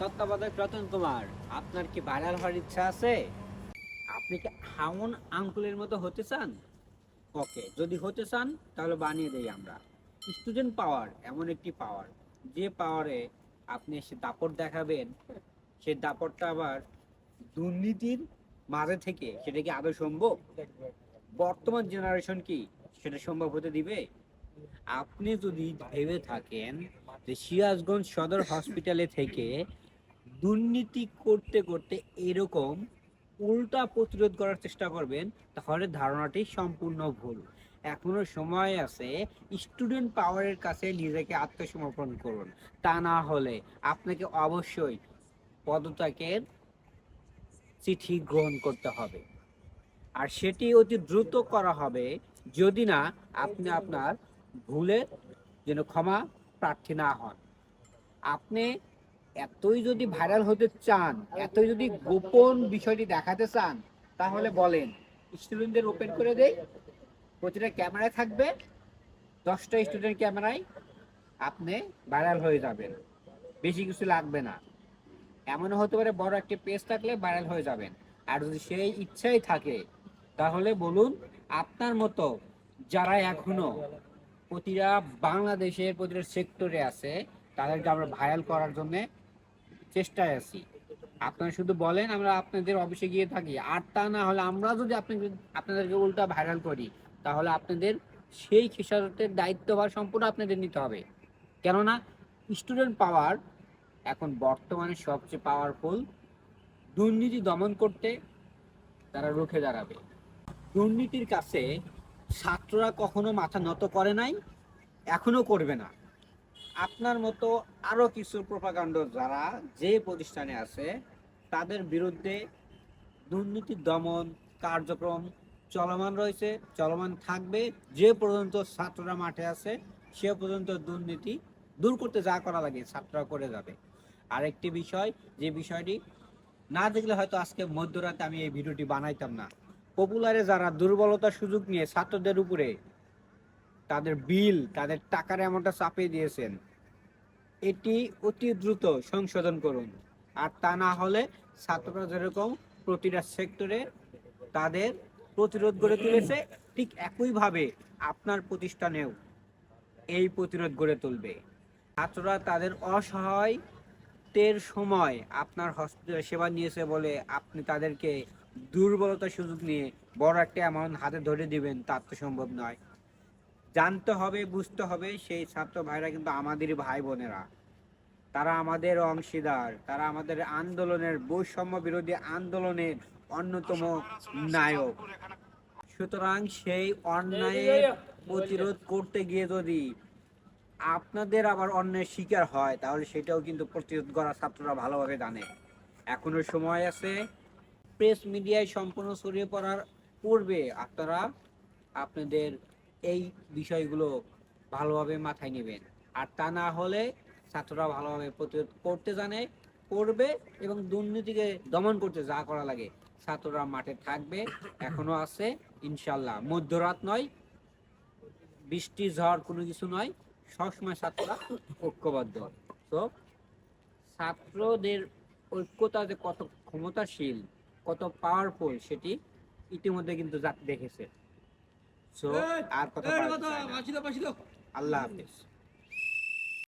তত্ত্বাবধায়ক রতন কুমার, আপনার কি ভাইরাল হওয়ার ইচ্ছা আছে? আপনি কি হামন আঙ্কুলের মতো হতে চান? ওকে, যদি হতে চান, তাহলে বানিয়ে দেই আমরা। স্টুডেন্ট পাওয়ার এমন একটি পাওয়ার। যে পাওয়ারে আপনি সে দাপট দেখাবেন সে দাপটটা আবার দুর্নীতির মাঝে থেকে সেটা কি আদৌ সম্ভব? বর্তমান জেনারেশন কি সেটা সম্ভব হতে দিবে? আপনি যদি ভেবে থাকেন যে সিরাজগঞ্জ সদর হসপিটালে থেকে দুর্নীতি করতে করতে এরকম উল্টা প্রতিরোধ করার চেষ্টা করবেন, তাহলে ধারণাটি সম্পূর্ণ ভুল। এখনও সময় আছে স্টুডেন্ট পাওয়ারের কাছে নিজেকে আত্মসমর্পণ করুন। তা না হলে আপনাকে অবশ্যই পদত্যাগের চিঠি গ্রহণ করতে হবে। আর সেটি অতি দ্রুত করা হবে, যদি না, আপনি আপনার ভুলে যেন ক্ষমা প্রার্থী না হন। আপনি এতই যদি ভাইরাল হতে চান, এতই যদি গোপন বিষয়টি দেখাতে চান, তাহলে বলেন, স্টুডেন্টদের ওপেন করে দেই। প্রতিটা ক্যামেরায় থাকবে, দশটা স্টুডেন্ট ক্যামেরায় আপনি ভাইরাল হয়ে যাবেন। বেশি কিছু লাগবে না। এমনও হতে পারে বড় একটি পেজ থাকলে ভাইরাল হয়ে যাবেন। আর যদি সেই ইচ্ছাই থাকে, তাহলে বলুন, আপনার মতো যারা এখনও প্রতিটা বাংলাদেশের প্রতিটা সেক্টরে আছে, তাদেরকে আমরা ভাইরাল করার জন্য চেষ্টায় আছি। আপনারা শুধু বলেন, আমরা আপনাদের অফিসে গিয়ে থাকি। আর তা না হলে আমরা যদি আপনাকে, আপনাদেরকে উল্টা ভাইরাল করি, তাহলে আপনাদের সেই খেসারতের দায়িত্বভার সম্পূর্ণ আপনাদের নিতে হবে। কেননা স্টুডেন্ট পাওয়ার এখন বর্তমানে সবচেয়ে পাওয়ারফুল দুর্নীতি দমন করতে তারা রুখে দাঁড়াবে। দুর্নীতির কাছে ছাত্ররা কখনো মাথা নত করে নাই, এখনও করবে না। আপনার মতো আরও কিছু প্রপাকাণ্ড যারা যে প্রতিষ্ঠানে আছে, তাদের বিরুদ্ধে দুর্নীতি দমন কার্যক্রম চলমান রয়েছে, চলমান থাকবে। যে পর্যন্ত ছাত্ররা মাঠে আছে, সে পর্যন্ত দুর্নীতি দূর করতে যা করা লাগে ছাত্ররা করে যাবে। আরেকটি বিষয়, যে বিষয়টি না দেখলে হয়তো আজকে মধ্যরাতে আমি এই ভিডিওটি বানাইতাম না। পপুলারে যারা দুর্বলতার সুযোগ নিয়ে ছাত্রদের উপরে তাদের বিল, তাদের টাকার অ্যামাউন্টটা চাপিয়ে দিয়েছেন, এটি অতি দ্রুত সংশোধন করুন। আর তা না হলে ছাত্ররা যেরকম প্রতিটা সেক্টরে তাদের প্রতিরোধ গড়ে তুলেছে, ঠিক একইভাবে আপনার প্রতিষ্ঠানেও এই প্রতিরোধ গড়ে তুলবে। ছাত্ররা তাদের অসহায় টের সময় আপনার হসপিটালে সেবা নিয়েছে বলে আপনি তাদেরকে দুর্বলতার সুযোগ নিয়ে বড় একটা অ্যামাউন্ট হাতে ধরে দিবেন তা তো সম্ভব নয়। জানতে হবে, বুঝতে হবে, সেই ছাত্র ভাইরা কিন্তু আমাদেরই ভাই বোনেরা। তারা আমাদের অংশীদার, তারা আমাদের আন্দোলনের বৈষম্য বিরোধী আন্দোলনের অন্যতম নায়ক। সুতরাং সেই অন্যায়ের প্রতিরোধ করতে গিয়ে যদি আপনাদের আবার অন্যায়ের শিকার হয়, তাহলে সেটাও কিন্তু প্রতিরোধ করা ছাত্ররা ভালোভাবে জানে। এখনও সময় আছে প্রেস মিডিয়ায় সম্পূর্ণ ছড়িয়ে পড়ার পূর্বে আপনারা আপনাদের এই বিষয়গুলো ভালোভাবে মাথায় নেবেন। আর তা না হলে ছাত্ররা ভালোভাবে প্রতিরোধ করতে জানে, করবে এবং দুর্নীতিকে দমন করতে যা করা লাগে। ছাত্ররা মাঠে থাকবে, এখনও আছে ইনশাল্লাহ মধ্যরাত নয়, বৃষ্টি, ঝড় কোনো কিছু নয়, সবসময় ছাত্ররা ঐক্যবদ্ধ। তো ছাত্রদের ঐক্যতা যে কত ক্ষমতাশীল কত পাওয়ারফুল সেটি ইতিমধ্যে কিন্তু জাতি দেখেছে। সো আর কথা। আল্লাহ হাফিজ।